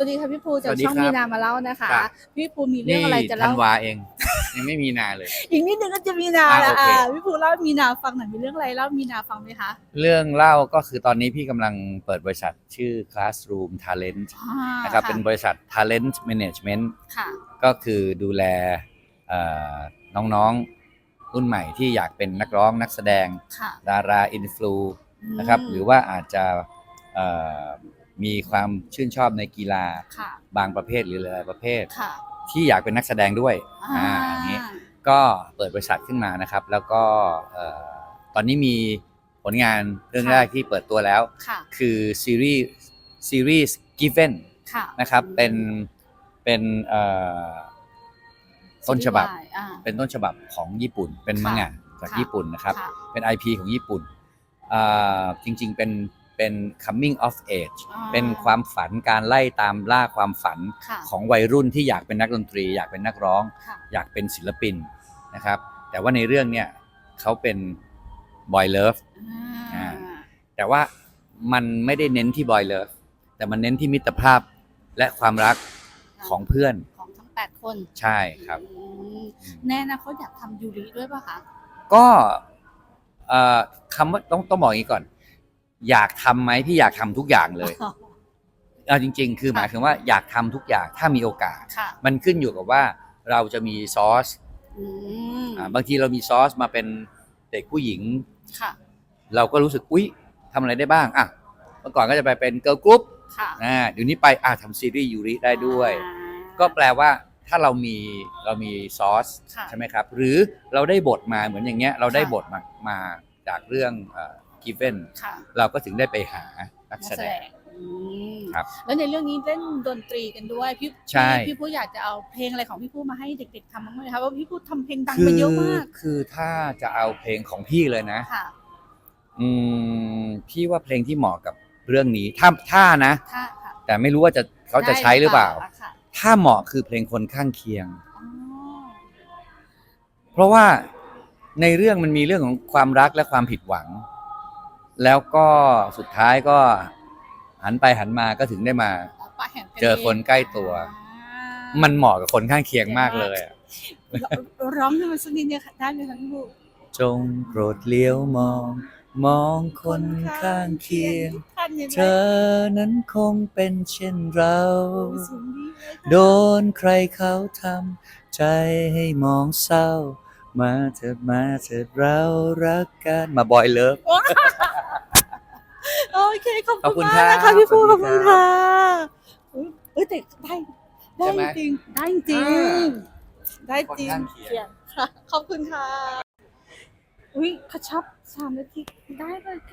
สวัสดีค่ะพี่ภูจากสวัสดีช่องครับมีนามาเล่านะคะครับพี่ภูมีเรื่องอะไรจะธัเล่านวาเอง ยังไม่มีนาเลย อีกนิดนึงก็จะมีนาอ่าแล้วโอเคอ่าพี่ภูเล่ามีนาฟังหน่อยมีเรื่องอะไรเล่ามีนาฟังไหมคะ เรื่องเล่าก็คือตอนนี้พี่กำลังเปิดบริษัทชื่อ Classroom Talent อ่านะครับเป็นบริษัท Talent Management ค่ะก็คือดูแลเอ่อน้องๆรุ่นใหม่ที่อยากเป็นนักร้องนักแสดงค่ะดาราอินฟลูนะครับมหรือว่าอาจจะเอ่อ มีความชื่นชอบในกีฬาค่ะบางประเภทหรือหลายๆประเภท ค่ะที่อยากเป็นนักแสดงด้วยอ่าอ่าอย่างนี้ก็เปิดบริษัทขึ้นมานะครับ แล้วก็เอ่อตอนนี้มีผลงานเรื่องแรกที่เปิดตัวแล้ว ค่ะคือซีรีส์ซีรีส์ Given ค่ะนะครับเป็นเป็นเอ่อต้นฉบับซีรีส์วายอ่า เป็นต้นฉบับของญี่ปุ่น เป็นค่ะมังงะจากค่ะ ญี่ปุ่นนะครับ ค่ะเป็น IP ของญี่ปุ่นอ่าจริงๆ เป็น เป็น coming of age อ่าเป็นความฝันการไล่ตามล่าความฝันค่ะ ของวัยรุ่นที่อยากเป็นนักดนตรี อยากเป็นนักร้อง ค่ะ อยากเป็นศิลปินนะครับ แต่ว่าในเรื่องเนี่ยเขาเป็นบอยเลิฟอ่าอ่า แต่ว่ามันไม่ได้เน้นที่บอยเลิฟแต่มันเน้นที่มิตรภาพและความรักของเพื่อนของทั้งแปดคนใช่ครับ อืมแน่นะเขาอยากทำยูริด้วยป่ะคะ ก็เอ่อคำว่าต้องต้องบอกอย่างนี้ก่อน อยากทำไหมพี่อยากทำทุกอย่างเลยเอาจริง ๆ คือหมายถึงว่าอยากทำทุกอย่างถ้ามีโอกาส ค่ะ มันขึ้นอยู่กับว่าเราจะมีซอสอืมอ่าบางทีเรามีซอสมาเป็นเด็กผู้หญิง ค่ะ เราก็รู้สึกอุ๊ยทำอะไรได้บ้างอะเมื่อก่อนก็จะไปเป็นเกิร์ลกรุ๊ปค่ะอ่าเดี๋ยวนี้ไปอะทำซีรีส์ยูริได้ด้วย อ่าก็แปลว่าถ้าเรามีเรามีซอส ค่ะ ใช่ไหมครับ หรือเราได้บทมาเหมือนอย่างเงี้ย เราได้ค่ะ บทมามาจากเรื่อง กิฟเฟนค่ะเราก็ถึงได้ไปหานักนักแสแสดดงงอืมครับ แล้วในเรื่องนี้เล่นดนตรีกันด้วยพี่ใช่พี่พี่ผู้อยากจะเอาเพลงอะไรของพี่ผู้มาให้เด็ก ๆทำบ้างไหมคะว่าพี่ผู้ทำเพลงดังคืไปเยอะมากคือถ้าจะเอาเพลงของพี่เลยนะ ค่ะ อืมพี่ว่าเพลงที่เหมาะกับเรื่องนี้ถ้าถ้านะถ้าค่ะแต่ไม่รู้ว่าจะเขาจะใช้หรือเปล่าได้ะค่ะถ้าเหมาะคือเพลงคนข้างเคียง อ๋อเพราะว่าในเรื่องมันมีเรื่องของความรักและความผิดหวัง แล้วก็สุดท้ายก็หันไปหันมาก็ถึงได้มาป้าแหมกัเจอคนใกล้ตัว อ่ามันเหมาะกับคนข้างเคียงมากเลยอะร้องให้มันสักนิดเนี่ยค่ะได้ไหมคะพี่ผู้จงโปรดเลี้ยวมอง มองคนข้างเคียง ท่านยังไงเธอนั้นคงเป็นเช่นเราโอ้ยสูงดีเลยค่ะโดนใครเขาทำใจให้มองเศร้า มาเถิดมาเถิดเรารักกัน มาบอยเลิฟโอเคขอบขอบคุคุณณมากนะครัคะบพี่ผู้ขขออบบคุคุณณครัค่ะบเอ้ยแต่ได้ได้ใช่ไหมจริงได้จริงอ่าได้จริงคนข้างเคียงค่ะขอบคุณค่ะอุ้ยกระชับสามนาทีได้เลยแก